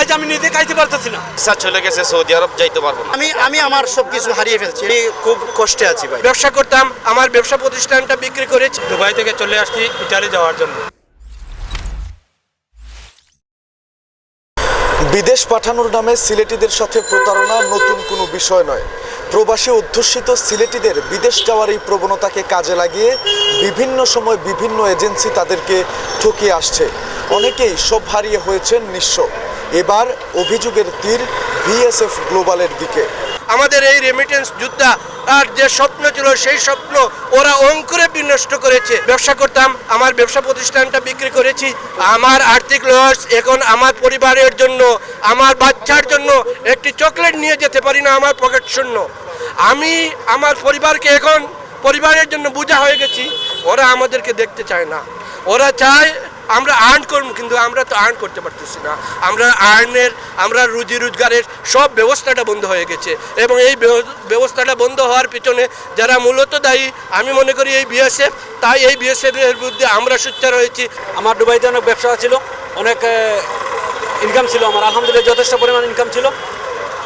আজ আমি নিজে খাইতে পারতেছি না। ভিসা চলে গেছে সৌদি আরব যাইতে পারব না। আমি আমি আমার সব কিছু হারিয়ে ফেলছি। আমি খুব কষ্টে আছি ভাই। ব্যবসা করতাম আমার ব্যবসা প্রতিষ্ঠানটা বিক্রি করেছি দুবাই থেকে চলে আসছি ইটালি যাওয়ার জন্য। বিদেশ পাঠানোর নামে সিলেটিদের সাথে প্রতারণা নতুন কোনো বিষয় নয়। প্রবাসী অধ্যুষিত সিলেটিদের বিদেশ যাওয়ার এই প্রবণতাকে কাজে লাগিয়ে বিভিন্ন সময় বিভিন্ন এজেন্সি তাদেরকে ঠকিয়ে আসছে। অনেকেই সব হারিয়ে হয়েছেন নিঃস্ব। এবার অভিযোগের তীর বিএসএফ গ্লোবালের দিকে। আমাদের এই রেমিটেন্স যোদ্ধা, আর যে স্বপ্ন ছিল, সেই স্বপ্ন ওরা অঙ্কুরে বিনষ্ট করেছে। ব্যবসা করতাম, আমার ব্যবসা প্রতিষ্ঠানটা বিক্রি করেছি। আমার আর্থিক লস এখন আমার পরিবারের জন্য, আমার বাচ্চার জন্য একটি চকলেট নিয়ে যেতে পারি না, আমার পকেট শূন্য। আমি আমার পরিবারকে এখন পরিবারের জন্য বোঝা হয়ে গেছি, ওরা আমাদেরকে দেখতে চায় না। ওরা চায় আমরা আর্ন করব, কিন্তু আমরা তো আর্ন করতে পারতেছি না। আমরা আর্নের আমরা রুজি রোজগারের সব ব্যবস্থাটা বন্ধ হয়ে গেছে। এবং এই ব্যবস্থাটা বন্ধ হওয়ার পিছনে যারা মূলত দায়ী, আমি মনে করি এই বিএসএফ তাই এই বিএসএফ এর বিরুদ্ধে আমরা সোচ্চার হয়েছি। আমার দুবাইতে অনেক ব্যবসা ছিল, অনেক ইনকাম ছিল আমার। আলহামদুলিল্লাহ যথেষ্ট পরিমাণ ইনকাম ছিল।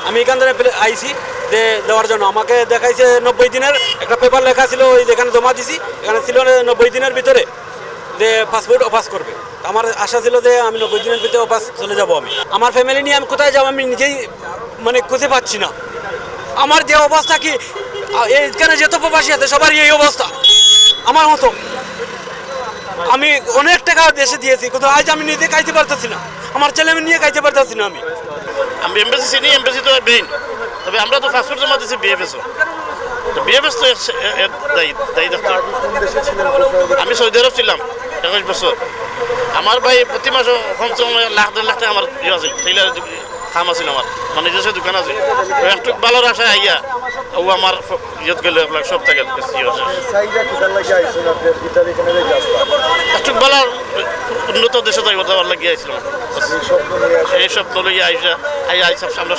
আমি এখান থেকে আইছি যে দেওয়ার জন্য। আমাকে দেখাইছে নব্বই দিনের, একটা পেপার লেখা ছিল ওই যেখানে জমা দিছি, এখানে ছিল নব্বই দিনের ভিতরে। যে পাসপোর্ট অপাস করবে। আমার আশা ছিল যে আমি নব্বই দিনের ভিতরে অপাস চলে যাব আমি। আমার ফ্যামিলি নিয়ে আমি কোথায় যাব আমি নিজেই মানে খুঁজে পাচ্ছি না। আমার যে অবস্থা কি এইখানে যত প্রবাসী আছে, সবারই এই অবস্থা। আমার মতো। আমি অনেক টাকা দেশে দিয়েছি, কিন্তু আজ আমি নিজে খাইতে পারতেছি না। আমার ছেলে নিয়ে খাইতে পারতেছি না আমি। আমি এমবেসি চিনি এমবেসি তো তবে আমরা তো পাসপোর্ট জমা দিচ্ছি বিএফএসও বিএফএস তো দায়ী দপ্তর আমি সৌদি আরব ছিলাম, একুশ বছর। আমার ভাই প্রতি মাসে কমসে কম লাখ, দেড় লাখ টাকা আমার ইয়ে আছে কাম আছিল আমার মানে নিজস্ব দোকান আছে একটু ভালোর আশায় আইয়া ও আমার ইয়ত গেলে আপনার সব থেকে একটু ভালো উন্নত দেশে যাই কথা লাগিয়ে আইছিলাম এই স্বপ্ন লইয়া আইসা আই সব সামনে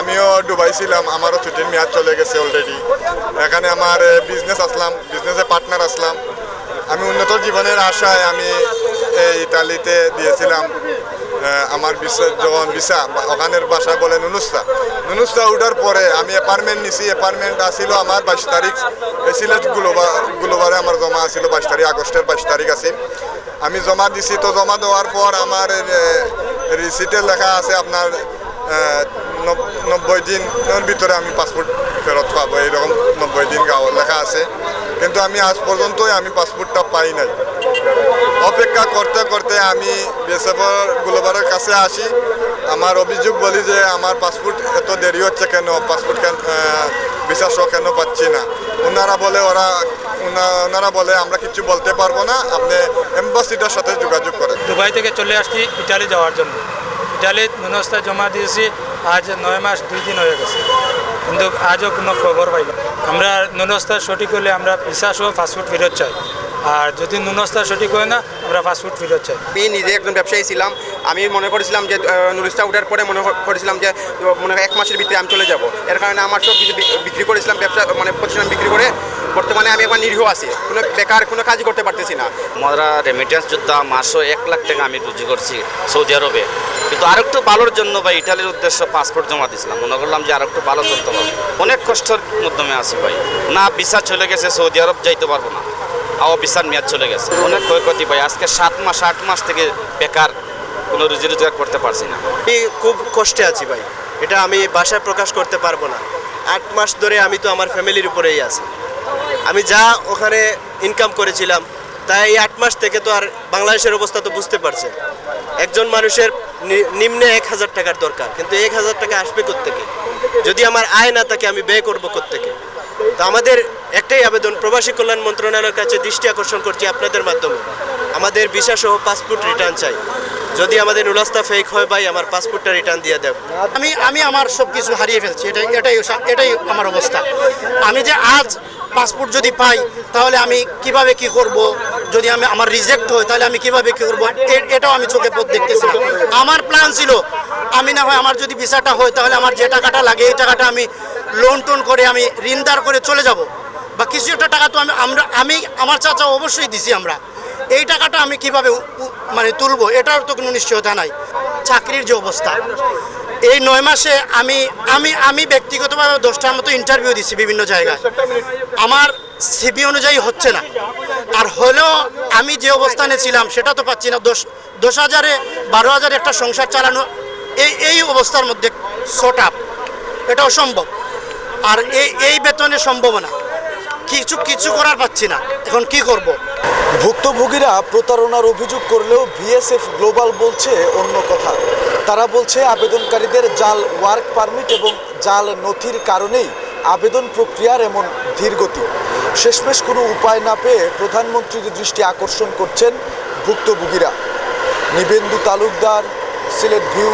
আমিও দুবাই ছিলাম আমারও ছুটির মেয়াদ চলে গেছে অলরেডি এখানে আমার বিজনেস আসলাম বিজনেসে পার্টনার আসলাম আমি উন্নত জীবনের আশায় আমি এই ইতালিতে দিয়েছিলাম। আমার বিসা যখন বা- ওখানের বাসা বলে নুনুস্তা। নুনুস্তা উঠার পরে আমি অ্যাপার্টমেন্ট নিছি অ্যাপার্টমেন্ট আসিল আমার বাইশ তারিখ। সিলেট গ্লোবার আমার জমা আসিল বাইশ তারিখ, আগস্টের বাইশ তারিখ আছিল আমি জমা দিছি, তো জমা দেওয়ার পর আমার রিসিটে লেখা আছে আপনার নব্বই দিনের ভিতরে আমি পাসপোর্ট ফেরত পাবো, এইরকম নব্বই দিন গাও লেখা আছে। কিন্তু আমি আজ পর্যন্তই আমি পাসপোর্টটা পাই নাই। অপেক্ষা করতে করতে আমি বিএসএফর গ্লোবারের কাছে আসি। আমার অভিযোগ বলি যে আমার পাসপোর্ট এত দেরি হচ্ছে কেন? পাসপোর্ট কেন বিশ্বাস কেন পাচ্ছি না? ওনারা বলে ওরা ওনা- ওনারা বলে আমরা কিছু বলতে পারব না। আপনি এম্বাসিটার সাথে যোগাযোগ করেন। দুবাই থেকে চলে আসছি ইটালি যাওয়ার জন্য। ইটালির নুনস্তা জমা দিয়েছি, আজ নয় মাস দুই দিন হয়ে গেছে। কিন্তু আজও কোনো খবর পাই। আমরা নুনস্তা সঠিক হলে আমরা পিসা সহ ফাস্টফুড ফেরত চাই। আর যদি নুনস্তা সঠিক হয় না, আমরা ফাস্টফুড ফেরত চাই। আমি নিজে একজন ব্যবসায়ী ছিলাম। আমি মনে করেছিলাম যে নুনস্তা উঠার পরে মনে করেছিলাম যে, মনে এক মাসের ভিতরে আমি চলে যাব। এর কারণে আমার সব কিছু বিক্রি করেছিলাম, ব্যবসা মানে প্রতিষ্ঠান বিক্রি করে। বর্তমানে আমি এখন নিরীহ আছি। কোনো বেকার কোনো কাজই করতে পারতেছি না। আমরা রেমিটেন্স যোদ্ধা মাসও এক লাখ টাকা আমি রুজি করছি সৌদি আরবে। কিন্তু আরেকটু ভালোর জন্য বা ইটালির উদ্দেশ্য পাসপোর্ট জমা দিয়েছিলাম মনে করলাম যে আরেকটু ভালো চলতে পারব। অনেক কষ্টের মাধ্যমে আছি ভাই। না ভিসা চলে গেছে সৌদি আরব যাইতে পারব না। ভিসার মেয়াদ চলে গেছে। অনেক ক্ষয়ক্ষতি ভাই। আজকে সাত মাস আট মাস থেকে বেকার কোনো রুজি রোজগার করতে পারছি না। আমি খুব কষ্টে আছি ভাই। এটা আমি বাসায় প্রকাশ করতে পারব না। আট মাস ধরে আমি তো আমার ফ্যামিলির উপরেই আছি। আমি যা ওখানে ইনকাম করেছিলাম, তাই এই আট মাস থেকে তো আর বাংলাদেশের অবস্থা তো বুঝতে পারছে। একজন মানুষের নিম্নে এক হাজার টাকার দরকার, কিন্তু এক হাজার টাকা আসবে কোত্থেকে? যদি আমার আয় না থাকে, আমি ব্যয় করব কোত্থেকে? তো আমাদের একটাই আবেদন, প্রবাসী কল্যাণ মন্ত্রণালয়ের কাছে দৃষ্টি আকর্ষণ করছি আপনাদের মাধ্যমে। আমাদের ভিসা পাসপোর্ট রিটার্ন চাই। যদি আমাদের নুলাস্তা ফেক হয় ভাই, আমার পাসপোর্টটা রিটার্ন দিয়ে দেব। আমি আমি আমার সব কিছু হারিয়ে ফেলছি, এটাই এটাই এটাই আমার অবস্থা। আমি যে আজ পাসপোর্ট যদি পাই, তাহলে আমি কীভাবে কি করব? যদি আমি, আমার রিজেক্ট হয়, তাহলে আমি কীভাবে কি করব? এটাও আমি চোখে পথ দেখতেছি আমার প্ল্যান ছিল, আমি না হয় আমার যদি ভিসাটা হয়, তাহলে আমার যে টাকাটা লাগে, এই টাকাটা আমি লোন টোন করে আমি ঋণদার করে চলে যাব। বা কিছু একটা টাকা তো আমি, আমরা, আমি, আমার চাচা অবশ্যই দিছি আমরা। এই টাকাটা আমি কীভাবে মানে তুলবো, এটার তো কোনো নিশ্চয়তা নাই। চাকরির যে অবস্থা। এই নয় মাসে আমি আমি আমি ব্যক্তিগতভাবে দশটার মতো ইন্টারভিউ দিচ্ছি বিভিন্ন জায়গায়। আমার সিবি অনুযায়ী হচ্ছে না। আর হলেও আমি যে অবস্থানে ছিলাম, সেটা তো পাচ্ছি না। দশ দশ হাজারে বারো হাজারে একটা সংসার চালানো, এই এই অবস্থার মধ্যে শর্ট আপ এটা অসম্ভব। আর এই এই বেতনে সম্ভব না কিছু কিছু করার পাচ্ছি না। এখন কি করব। ভুক্তভোগীরা প্রতারণার অভিযোগ করলেও বিএসএফ গ্লোবাল বলছে অন্য কথা। তারা বলছে আবেদনকারীদের জাল ওয়ার্ক পারমিট এবং জাল নথির কারণেই আবেদন প্রক্রিয়ার এমন ধীরগতি। শেষমেশ কোনো উপায় না পেয়ে প্রধানমন্ত্রীর দৃষ্টি আকর্ষণ করছেন ভুক্তভোগীরা। নিবেন্দু তালুকদার, সিলেট ভিউ,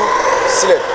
সিলেট।